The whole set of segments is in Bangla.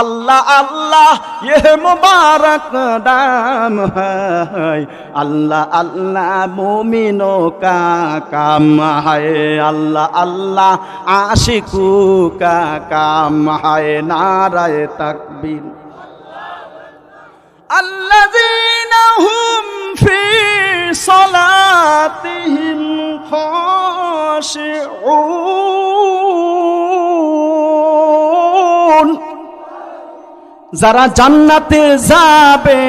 আল্লাহ আল্লাহ, ইহ মুবারক দাম আল্লাহ আল্লাহ, মুমিনো কা কাম হায় আল্লাহ আল্লাহ, আশিকু কা কাম হায় নারায় তাকবীর। আল্লাযীনা হুম ফি সলাতিহিম খাশিউন। যারা জান্নাতে যাবে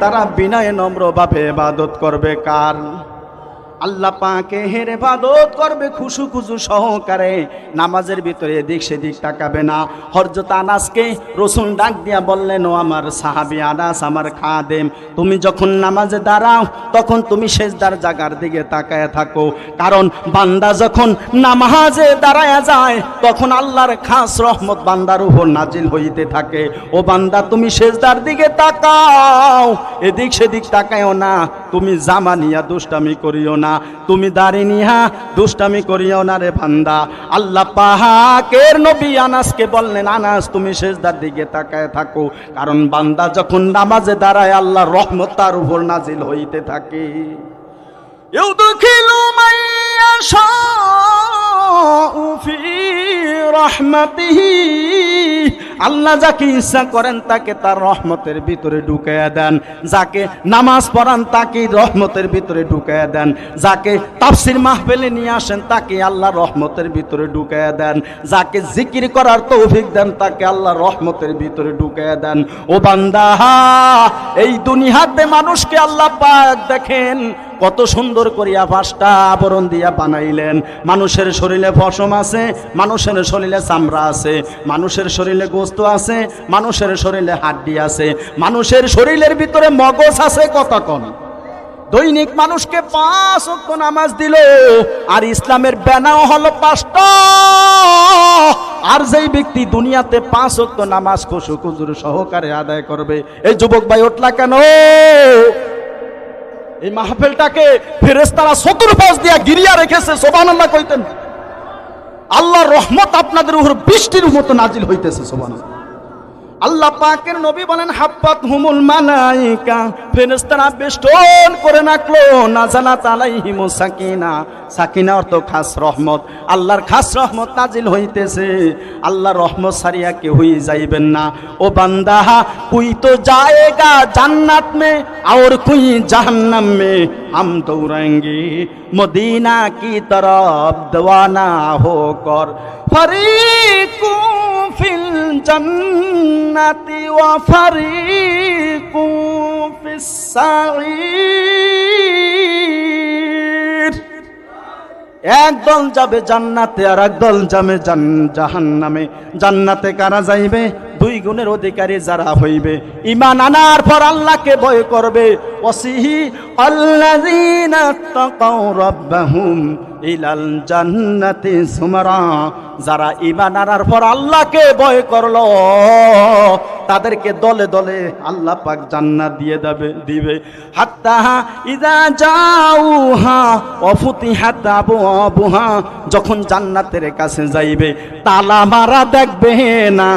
তারা বিনয় নম্রভাবে ইবাদত করবে। কার? আল্লাহ পাকে হেরে বাদত করবে খুশু খুশু সহকারে। নামাজের ভিতরে এদিক সেদিক তাকাবে না। হরজত আনাসকে রসুন ডাক দিয়া বললেন, ও আমার সাহাবি আনাস, আমার খাদেম, তুমি যখন নামাজে দাঁড়াও, তখন তুমি শেষদার জাগার দিকে তাকায় থাকো। কারণ বান্দা যখন নামাজে দাঁড়ায় যায়, তখন আল্লাহর খাস রহমত বান্দার উপর নাজিল হইতে থাকে। ও বান্দা, তুমি শেষদার দিকে তাকাও। এদিক সেদিক তাকায়ও না। তুমি জামা নিয়া দুষ্টামি করিও না তুমি দাড়ি নিয়া দুষ্টামি করিও না রে বান্দা আল্লাহ পাহাকের নবী আনাসকে বললেন আনাস তুমি শেষদার দিকে তাকায় থাকো কারণ বান্দা যখন নামাজে দাঁড়ায় আল্লাহর রহমত তার উপর নাজিল হইতে থাকে يدخل من يشاء في رحمته আল্লাহ যাকে ইচ্ছা করেন তাকে তার রহমতের ভিতরে ঢুকাইয়া দেন। যাকে নামাজ পড়ান তাকে রহমতের ভিতরে ঢুকাইয়া দেন। যাকে তাফসির মাহফিলে নিয়ে আসেন তাকে আল্লাহ রহমতের ভিতরে ঢুকাইয়া দেন। যাকে জিকির করার তৌফিক দেন তাকে আল্লাহ রহমতের ভিতরে ঢুকাইয়া দেন। ও বান্দা, এই দুনিয়াতে মানুষকে আল্লাহ পাক দেখেন কত সুন্দর করিয়া পাঁচটা আবরণ দিয়া বানাইলেন। মানুষের শরীরে পশম আছে, মানুষের শরীরে চামড়া আছে, মানুষের শরীরে গোস্ত আছে, মানুষের শরীরে হাড্ডি আছে। মানুষের শরীরের ভিতরে মগজ আছে কতক্ষণ? দৈনিক মানুষকে পাঁচ অক্ট নামাজ দিল, আর ইসলামের ব্যানাও হলো পাঁচটা। আর যেই ব্যক্তি দুনিয়াতে পাঁচ অক্ট নামাজ খুশু খুজুর সহকারে আদায় করবে, এই যুবক ভাই উঠলা কেন? এই মাহফিলটাকে ফেরেস্তারা চতুর্পাশ দিয়া গিরিয়া রেখেছে সোবান আল্লাহ কইতেন। আল্লাহর রহমত আপনাদের উপর বৃষ্টির মতো নাজিল হইতেছে সোবান আল্লাহ পাকের নবী বলেন, হাব্বাত হুমুল মালাইকা। ফেরেশতারা বেষ্টন করে রাখল নাজালা তালাইহিম সাকিনা। সাকিনা অর্থ খাস রহমত। আল্লাহর খাস রহমত নাজিল হইতেছে। আল্লাহ রহমত সারিয়া কে হই যাইবেন না। ও বান্দা, কুই তো জায়েগা জান্নাত মে আর কুই জাহান্নাম মে। হাম দৌড়াঙ্গে মদিনা কি তরফ দওয়ানা হো কর। ফরিকুন ফিল জান্নাতি ওয়া ফারিকু একদল যাবে জান্নাতে আর একদল যাবে জাহান্নামে। জান্নাতে কারা যাইবে? দুই গুণের অধিকারী যারা হইবে। ইমান আনার পর আল্লাহকে ভয় করবে। অসিহি আল্লাহ ইলাল জান্নাতি সুমারা, যারা ইমান আনার পর আল্লাহকে ভয় করল, তাদেরকে দলে দলে আল্লাহ পাক জান্নাত দিয়ে দেবে, দিবে। হাত্তা ইদা যাউহা অফুতিহাত আবুহা যখন জান্নাতের কাছে যাইবে, তালা মারা দেখবে না,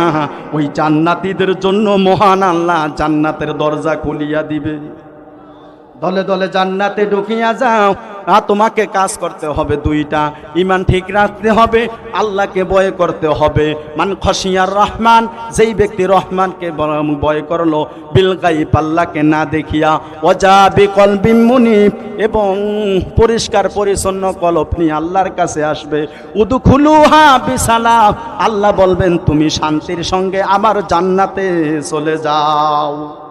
ওই জান্নাতীদের জন্য মহান আল্লাহ জান্নাতের দরজা খুলিয়া দিবে। দলে দলে জান্নাতে ঢুকিয়া যাও তোমাকে কাজ করতে হবে দুইটা। ইমান ঠিক রাখতে হবে, আল্লাহকে ভয় করতে হবে। মান খসিয়ার রহমান, যেই ব্যক্তি রহমানকে ব- ভয় করল বিলগাই পাল্লাকে না দেখিয়া অজা বিকল বিমুনি এবং পরিষ্কার পরিচ্ছন্ন কলপ নিয়ে আল্লাহর কাছে আসবে। উদু খুলুহা বিশালা আল্লাহ বলবেন, তুমি শান্তির সঙ্গে আমার জান্নাতে চলে যাও।